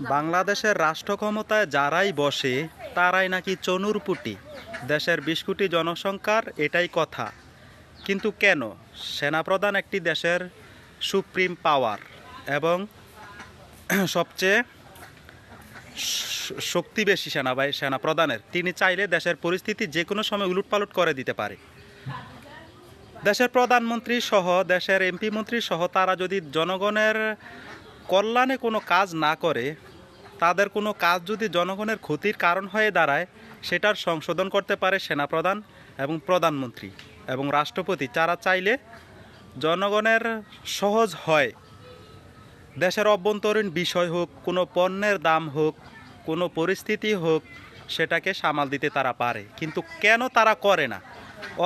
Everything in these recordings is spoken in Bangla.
বাংলাদেশের রাষ্ট্র ক্ষমতায় যারাই বসে, তারাই নাকি চনুরপুটি দেশের বিশ কোটি জনসংখ্যার এটাই কথা। কিন্তু কেন? সেনাপ্রধান একটি দেশের সুপ্রিম পাওয়ার এবং সবচেয়ে শক্তি বেশি সেনাবাহী সেনাপ্রধানের। তিনি চাইলে দেশের পরিস্থিতি যে কোনো সময় উলটপালট করে দিতে পারে। দেশের প্রধানমন্ত্রী সহ, দেশের এমপি মন্ত্রী সহ, তারা যদি জনগণের কল্যাণে কোনো কাজ না করে, তাদের কোনো কাজ যদি জনগণের ক্ষতির কারণ হয়ে দাঁড়ায়, সেটার সংশোধন করতে পারে সেনাপ্রধান এবং প্রধানমন্ত্রী এবং রাষ্ট্রপতি। যারা চাইলে জনগণের সহজ হয়, দেশের অভ্যন্তরীণ বিষয় হোক, কোনো পণ্যের দাম হোক, কোনো পরিস্থিতি হোক, সেটাকে সামাল দিতে তারা পারে। কিন্তু কেন তারা করে না?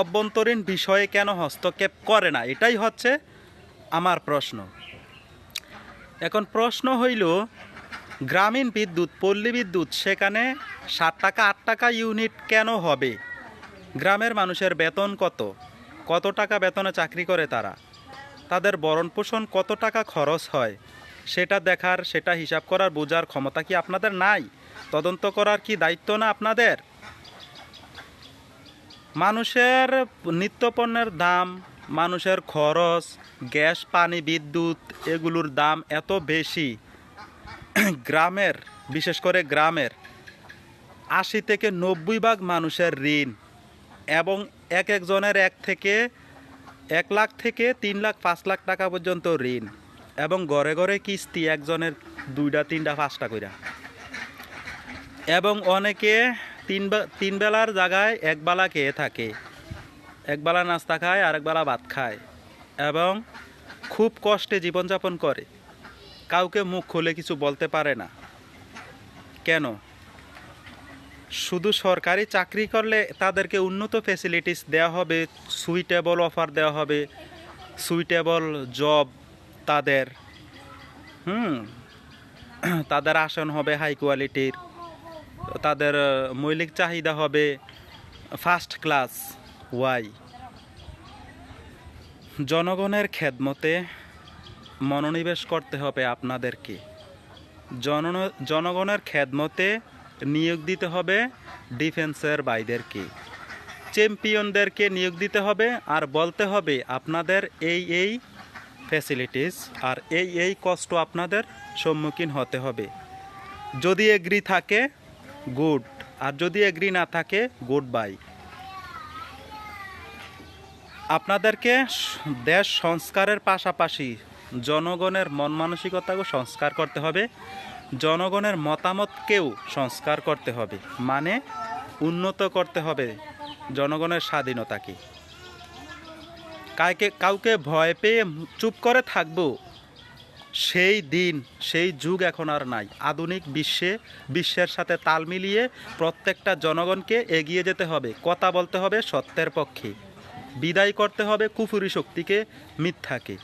অভ্যন্তরীণ বিষয়ে কেন হস্তক্ষেপ করে না? এটাই হচ্ছে আমার প্রশ্ন। এখন প্রশ্ন হইল, গ্রামীণ বিদ্যুৎ, পল্লী বিদ্যুৎ, সেখানে ষাট টাকা, আট টাকা ইউনিট কেন হবে? গ্রামের মানুষের বেতন কত? কত টাকা বেতনে চাকরি করে তারা? তাদের বরণ পোষণ কত টাকা খরচ হয়? সেটা দেখার, সেটা হিসাব করার, বোঝার ক্ষমতা কি আপনাদের নাই? তদন্ত করার কি দায়িত্ব না আপনাদের? মানুষের নিত্যপণ্যের দাম মানুষের খরচ, গ্যাস, পানি, বিদ্যুৎ এগুলোর দাম এত বেশি। গ্রামের, বিশেষ করে গ্রামের আশি থেকে নব্বই ভাগ মানুষের ঋণ এবং এক একজনের এক থেকে এক লাখ থেকে তিন লাখ, পাঁচ লাখ টাকা পর্যন্ত ঋণ এবং ঘরে ঘরে কিস্তি একজনের দুইটা, তিনটা, পাঁচটা কইরা। এবং অনেকে তিন তিন বেলার জায়গায় এক বেলা খেয়ে থাকে। এক বেলা নাস্তা খায় আর এক বেলা ভাত খায় এবং খুব কষ্টে জীবনযাপন করে। কাউকে মুখ খুলে কিছু বলতে পারে না। কেন? শুধু সরকারি চাকরি করলে তাদেরকে উন্নত ফেসিলিটিস দেওয়া হবে সুইটেবল অফার দেওয়া হবে সুইটেবল জব তাদের। হুম? তাদের আসন হবে হাই কোয়ালিটির তাদের মৌলিক চাহিদা হবে ফার্স্ট ক্লাস ওয়াই। জনগণের খেদমতে মনোনিবেশ করতে হবে আপনাদেরকে। জন জনগণের খেদমতে নিয়োগ দিতে হবে ডিফেন্সের বাইদেরকে চ্যাম্পিয়নদেরকে নিয়োগ দিতে হবে আর বলতে হবে আপনাদের এই এই ফ্যাসিলিটিস আর এই এই কষ্ট আপনাদের সম্মুখীন হতে হবে। যদি এগ্রি থাকে গুড আর যদি এগ্রি না থাকে গুড বাই আপনাদেরকে দেশ সংস্কারের পাশাপাশি জনগণের মন মানসিকতাকেও সংস্কার করতে হবে, জনগণের মতামতকেও সংস্কার করতে হবে মানে উন্নত করতে হবে জনগণের স্বাধীনতাকে। কাউকে কাউকে ভয় পেয়ে চুপ করে থাকব, সেই দিন, সেই যুগ এখন আর নাই। আধুনিক বিশ্বে, বিশ্বের সাথে তাল মিলিয়ে প্রত্যেকটা জনগণকে এগিয়ে যেতে হবে, কথা বলতে হবে সত্যের পক্ষে। বিদায় করতে হবে কুফুরি শক্তিকে মিথ্যাকে।